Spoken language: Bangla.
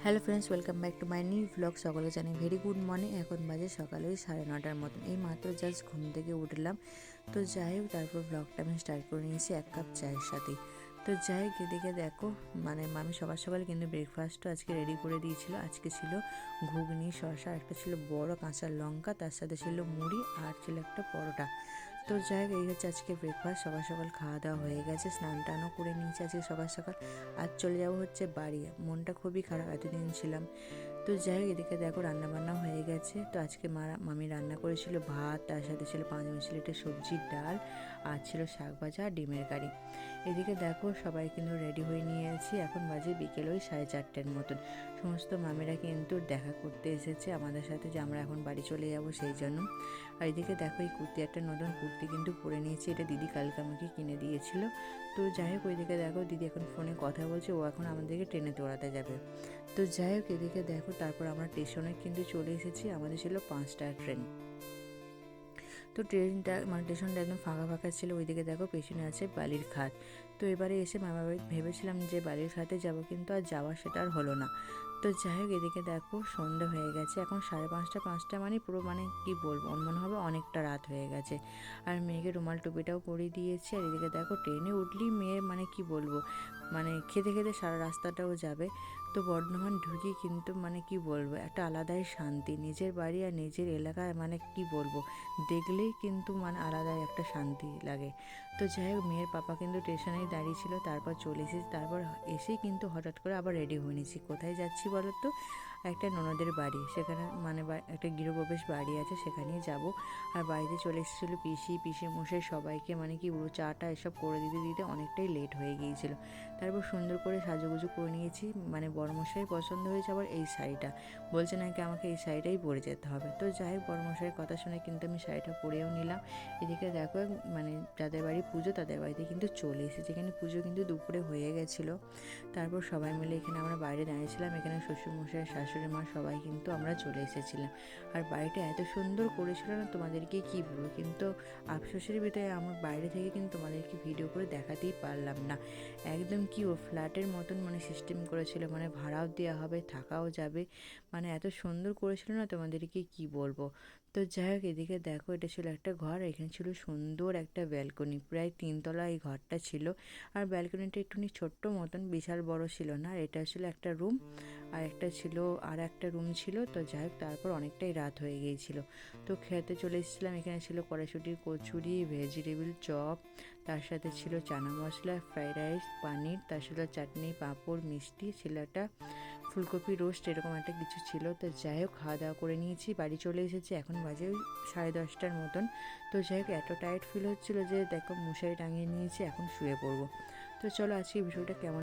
Hello friends, welcome back to my new blog. সকলে জানি ভেরি গুড মর্নিং। এখন বাজে সকালে ওই সাড়ে নটার মতন। এই মাত্র জাস্ট ঘুম থেকে উঠলাম। তো যাই হোক, তারপর ব্লগটা আমি স্টার্ট করে নিয়েছি এক কাপ চায়ের সাথে তো যাই হোক, এদিকে দেখো মানে আমি সকাল সকাল কিন্তু ব্রেকফাস্টও আজকে রেডি করে দিয়েছিল। আজকে ছিল ঘুগনি, শসা একটা ছিল বড় কাঁচা লঙ্কা, তার সাথে ছিল মুড়ি, আর ছিল একটা পরোটা। তো যাই এই হচ্ছে আজকে ব্রেকফাস্ট সকাল সকাল খাওয়া দাওয়া হয়ে গেছে, স্নান টানও করে নিয়েছি আজকে সকাল সকাল। আর চলে যাব হচ্ছে বাড়ি, মনটা খুবই খারাপ, এতদিন ছিলাম তো যাই হোক, এদিকে দেখো রান্না বান্না হয়ে গেছে। তো আজকে মা, মামি রান্না করেছিল ভাত, তার সাথে ছিল পাঁচ মিশালিটা সবজির ডাল, আর ছিল শাক ভাজা আর ডিমের কারি। এদিকে দেখো সবাই কিন্তু রেডি হয়ে নিয়ে আছি এখন বাজে বিকেল ওই সাড়ে চারটের মতন। সমস্ত মামিরা কিন্তু দেখা করতে এসেছে আমাদের সাথে যে আমরা এখন বাড়ি চলে যাব সেই জন্য। আর এদিকে দেখো এই কুর্তি, একটা নতুন কুর্তি কিন্তু পরে নিয়েছি। এটা দিদি কালকে আমাকে কিনে দিয়েছিল। তো যাই হোক, ওইদিকে দেখো দিদি এখন ফোনে কথা বলছে, ও এখন আমাদেরকে ট্রেনে তোড়াতে যাবে। তো যাই হোক, এদিকে দেখো তারপর আমরা স্টেশনে কিন্তু চলে এসেছি, আমাদের ছিল পাঁচটা ট্রেন। তো ট্রেনটা মানে স্টেশনটা একদম ফাঁকা ফাঁকা ছিল, ওইদিকে দেখো পেছনে আছে বালির খাত তো এবারে এসে মামা বাড়ি, ভেবেছিলাম যে বাড়ির সাথে যাব কিন্তু আর যাওয়া সেটা আর হলো না। তো যাই হোক, এদিকে দেখো সন্ধ্যা হয়ে গেছে। এখন সাড়ে পাঁচটা পাঁচটা মানে পুরো মানে কি বলব? মনে হবে অনেকটা রাত হয়ে গেছে। আর মেয়েকে রুমাল টুপিটাও পরিয়ে দিয়েছি। আর এদিকে দেখো ট্রেনে উঠলেই মেয়ে মানে কি বলব? মানে খেতে খেতে সারা রাস্তাটাও যাবে। তো বর্ধমান ঢুকি কিন্তু মানে কি বলব? একটা আলাদাই শান্তি। নিজের বাড়ি আর নিজের এলাকায় মানে কি বলব? দেখলেই কিন্তু মানে আলাদাই একটা শান্তি লাগে। তো যাই হোক, মেয়ের পাপা কিন্তু স্টেশনেই দাঁড়িয়ে ছিল, তারপর চলে এসেছি। তারপর এসেই কিন্তু হঠাৎ করে আবার রেডি হয়ে নিয়েছি। কোথায় যাচ্ছি বলো তো একটা ননদের বাড়ি। সেখানে মানে একটা গৃহপ্রবেশ বাড়ি আছে, সেখানেই যাব। আর বাড়িতে চলে এসেছিল পিসি। পিসি মশাই সবাইকে মানে কি পুরো চাটা এসব করে দিতে দিতে অনেকটাই লেট হয়ে গিয়েছিল। তারপর সুন্দর করে সাজুগুজু করে নিয়েছি। মানে বড়মশাই পছন্দ হয়েছে আবার এই শাড়িটা। বলছে নাকি আমাকে এই শাড়িটাই পরে যেতে হবে। তো যাই হোক বড়মশাইয়ের কথা শুনে কিন্তু আমি শাড়িটা পরেও নিলাম। এদিকে দেখো মানে যাদের বাড়ি পুজো, তাদের বাড়িতে কিন্তু চলে এসেছে। এখানে পুজো কিন্তু দুপুরে হয়ে গেছিল। তারপর সবাই মিলে এখানে আমরা বাইরে দাঁড়িয়েছিলাম। এখানে শ্বশুরমশাই, শাশুড়ি মা সবাই কিন্তু আমরা চলে এসেছিলাম। আর বাড়িটা এত সুন্দর করেছিল না তোমাদেরকে কি বলব? কিন্তু আফসোসের ভিতরে আমার বাইরে থেকে কিন্তু তোমাদেরকে ভিডিও করে দেখাতেই পারলাম না। একদম কি ও ফ্ল্যাটের মতন মানে সিস্টেম করেছিল মানে ভাড়াও দেওয়া হবে, থাকাও যাবে মানে এত সুন্দর করেছিল না তোমাদেরকে কি বলব? তো যাই হোক, এদিকে দেখো, এটা ছিল একটা ঘর, এখানে ছিল সুন্দর একটা ব্যালকনি প্রায় তিনতলা এই ঘরটা ছিল। আর ব্যালকনিটা একটুখানি ছোট্ট মতন, বিশাল বড় ছিল না এটা ছিল একটা রুম আর একটা ছিল আর একটা রুম ছিল, তো যাই হোক তারপর অনেকটাই রাত হয়ে গিয়েছিল। তো খেতে চলে এসেছিলাম, এখানে ছিল কড়াইশুটির কচুরি ভেজিটেবিল চপ, তার সাথে ছিল চানা মশলা ফ্রাইড রাইস পানির তার সাথে চাটনি, পাঁপড়, মিষ্টি, ছিল একটা ফুলকপি রোস্ট এরকম একটা কিছু ছিল। তো যাই হোক খাওয়া দাওয়া করে নিয়েছি, বাড়ি চলে এসেছি, এখন বাজে ওই সাড়ে দশটার মতন। তো যাই হোক এত টায়ার্ড ফিল হচ্ছিল যে, দেখো মশারি টাঙিয়ে নিয়েছি, এখন শুয়ে পড়ব। তো চলো আজকে ভিডিওটা কেমন